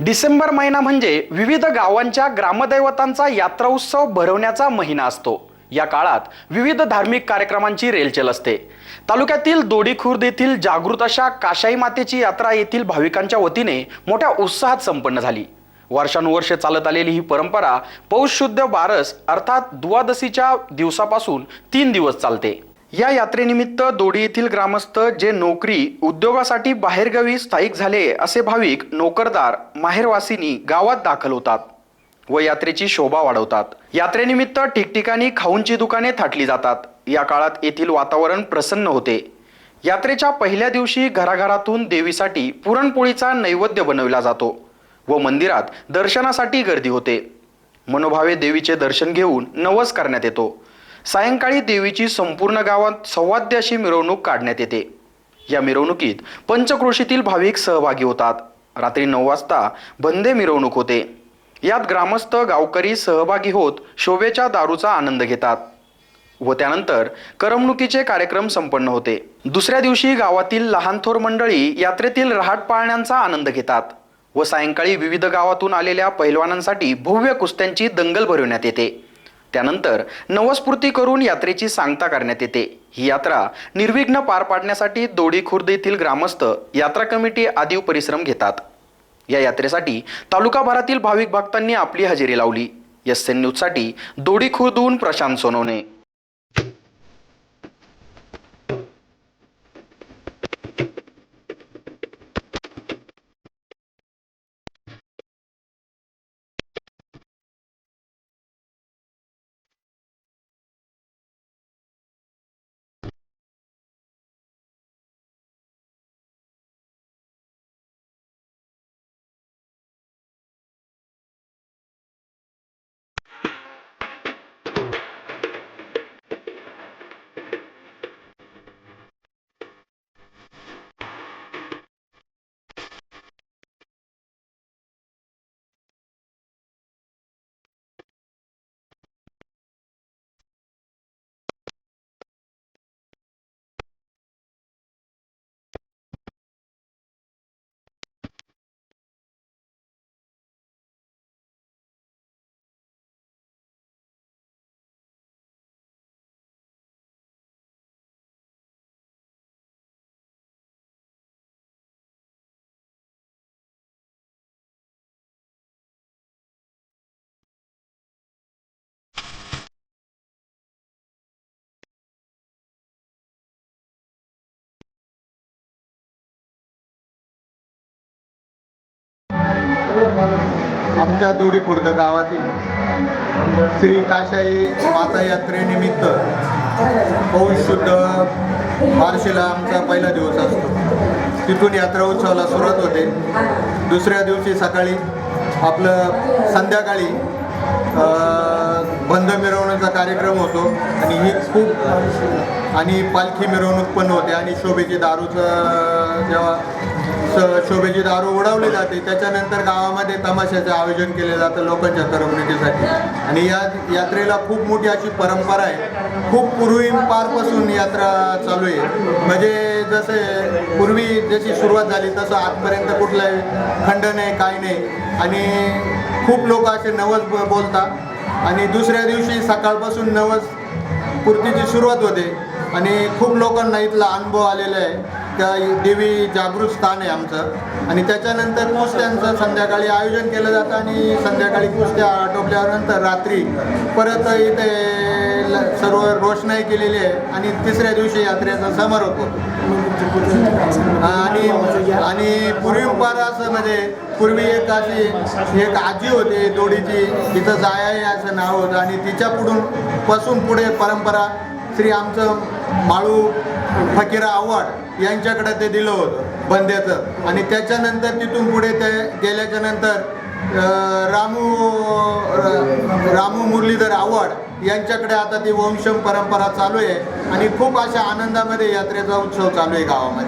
डिसेंबर महिना म्हणजे विविध गावांच्या ग्रामदैवतांचा यात्रा उत्सव भरवण्याचा महिना असतो. या काळात विविध धार्मिक कार्यक्रमांची रेलचेल असते. तालुक्यातील दोडी खुर्द येथील जागृत अशा काशाई मातेची यात्रा येथील भाविकांच्या वतीने मोठ्या उत्साहात संपन्न झाली. वर्षानुवर्षे चालत आलेली ही परंपरा पौष शुद्ध बारस अर्थात द्वादशीच्या दिवसापासून तीन दिवस चालते. या यात्रेनिमित्त दोडी येथील ग्रामस्थ जे नोकरी उद्योगासाठी बाहेरगावी स्थायिक झाले असे भाविक नोकरदार माहेरवासिनी गावात दाखल होतात व यात्रेची शोभा वाढवतात. यात्रेनिमित्त ठिकठिकाणी खाऊंची दुकाने थाटली जातात. या काळात येथील वातावरण प्रसन्न होते. यात्रेच्या पहिल्या दिवशी घराघरातून देवीसाठी पुरणपोळीचा नैवेद्य बनविला जातो व मंदिरात दर्शनासाठी गर्दी होते. मनोभावे देवीचे दर्शन घेऊन नवस करण्यात येतो. सायंकाळी देवीची संपूर्ण गावात सौवाद्य अशी मिरवणूक काढण्यात येते. या मिरवणुकीत पंचक्रोशीतील भाविक सहभागी होतात. रात्री नऊ वाजता बंदे मिरवणूक होते. यात ग्रामस्थ गावकरी सहभागी होत शोभेच्या दारूचा आनंद घेतात व त्यानंतर करमणुकीचे कार्यक्रम संपन्न होते. दुसऱ्या दिवशी गावातील लहान थोर मंडळी यात्रेतील रहाट पाळण्यांचा आनंद घेतात व सायंकाळी विविध गावातून आलेल्या पैलवानांसाठी भव्य कुस्त्यांची दंगल भरवण्यात येते. त्यानंतर नवस्फूर्ती करून यात्रेची सांगता करण्यात येते. ही यात्रा निर्विघ्न पार पाडण्यासाठी दोडी खुर्द येथील ग्रामस्थ यात्रा कमिटी आदिव परिश्रम घेतात. या यात्रेसाठी तालुकाभरातील भाविक भक्तांनी आपली हजेरी लावली. एस एन न्यूजसाठी दोडी खुर्दहून प्रशांत सोनवणे. आमच्या दोडी खुर्द गावातील श्री काशाई माता यात्रेनिमित्त पौष शुद्ध बारशीला आमचा पहिला दिवस असतो. तिथून यात्रा उत्सवाला सुरुवात होते. दुसऱ्या दिवशी सकाळी आपलं संध्याकाळी बंद मिरवण्याचा कार्यक्रम होतो आणि ही खूप आणि पालखी मिरवणूक पण होते आणि शोभेची दारूचं जेव्हा शोभेची दारू उडवली जाते. त्याच्यानंतर गावामध्ये तमाशाचं आयोजन केले जातं लोकांच्या करमणुकीसाठी आणि या यात्रेला खूप मोठी अशी परंपरा आहे. खूप पूर्वीपारपासून यात्रा चालू आहे. म्हणजे जसे पूर्वी जशी सुरुवात झाली तसं आजपर्यंत कुठलाही खंड नाही काय नाही. आणि खूप लोक असे नवस बोलतात. आणि दुसऱ्या दिवशी सकाळपासून नवस पूर्तीची सुरुवात होते. आणि खूप लोकांना इथला अनुभव आलेला आहे. त्या देवी जागृत स्थान आहे आमचं. आणि त्याच्यानंतर कुस्त्यांचं संध्याकाळी आयोजन केलं जातं आणि संध्याकाळी कुस्त्या आटोपल्यानंतर रात्री परत इथे सर्व रोषणाई केलेली आहे आणि तिसऱ्या दिवशी यात्रेचा समारोप होतो. आणि आणि पूर्वी असं म्हणजे पूर्वी एक अशी एक आजी होती दोडीची तिचं जाया असं नाव होतं आणि तिच्या पुढून पासून पुढे परंपरा श्री आमचं माळू फकीरा आव्हाड यांच्याकडे ते दिलं होतं बंद्याचं. आणि त्याच्यानंतर तिथून पुढे ते गेल्याच्यानंतर रामू रामू मुरलीधर आव्हाड यांच्याकडे आता ती वंशम परंपरा चालू आहे. आणि खूप अशा आनंदामध्ये यात्रेचा उत्सव चालू आहे गावामध्ये.